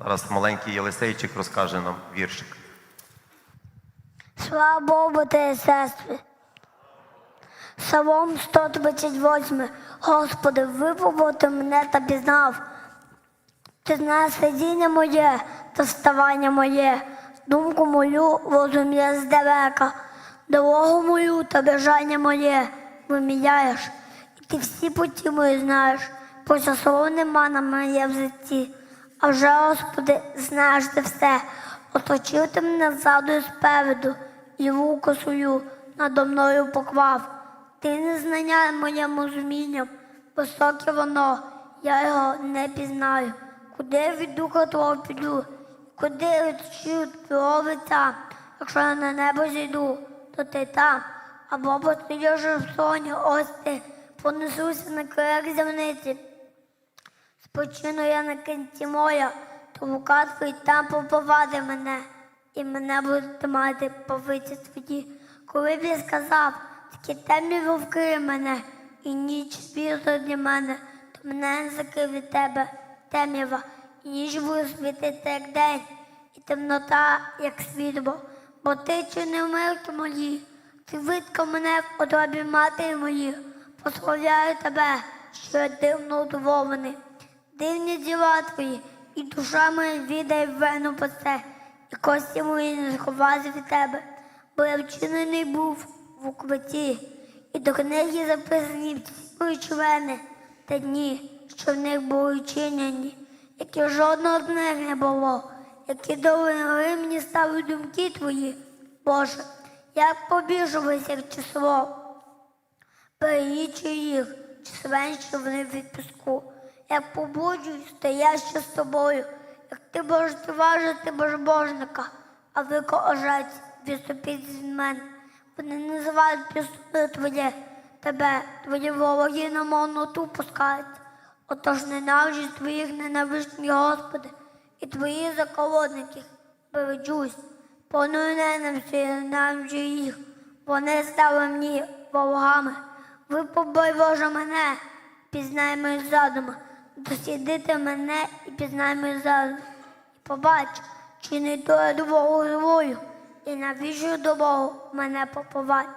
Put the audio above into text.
Зараз маленький Єлисейчик розкаже нам віршик. Слава Богу, ти сестри. Псалом 128. Господи, випово мене та пізнав. Ти знаєш сидіння моє та вставання моє, думку мою розумієш здалека, дорогу мою та бажання моє виміняєш. І ти всі путі мої знаєш, почасово нема на моє в житті. А вже, Господи, знаєш ти все, оточив ти мене ззаду і спереду, і руку свою надо мною поклав. Ти не знання моєму зумінням, високе воно, я його не пізнаю. Куди від духа твого піду, куди відчую твого лиця, якщо я на небо зійду, то ти там, або посидиш в соні, ось ти, понесуся на крик земниці. Спочину я на кінці моя, то рука твій там поповаде мене, і мене будуть мати повиці твої. Коли б я сказав, такі темні вовки мене, і ніч світла для мене, то мене не закрив від тебе темрява, і ніч буде світити, як день, і темнота, як світло. Бо ти чинив милки мої, ти виткав мене в подобі матері моїх, прославляю тебе, що я дивно удоволений. Дивні діла твої, і душа моя відає вену по це, і кості мої не сховаються від тебе, бо я вчинений був в укриті, і до книги записані всі члени та дні, що в них були вчинені, які жодного з них не було, які довели мені стали думки твої, Боже, як побіжувалися як число перелічу їх, численше вони в відпуску. Як побуджуюсь, то я ще з тобою, як ти будеш важити безбожника, а ви ожать відступіть від мене. Вони називають пісною твоє, тебе, твої вороги на мовноту пускають. Отож ненависть твоїх ненависні, Господи, і твої заколодники бережусь, повною ненавистю я ненавиджу їх, вони стали мені ворогами. Ви побой Боже мене, пізнай мої задуми, дослідити мене і пізнай мої задуми. І побач, чи не то я до Богу злою, і навіщо до Богу мене поповать.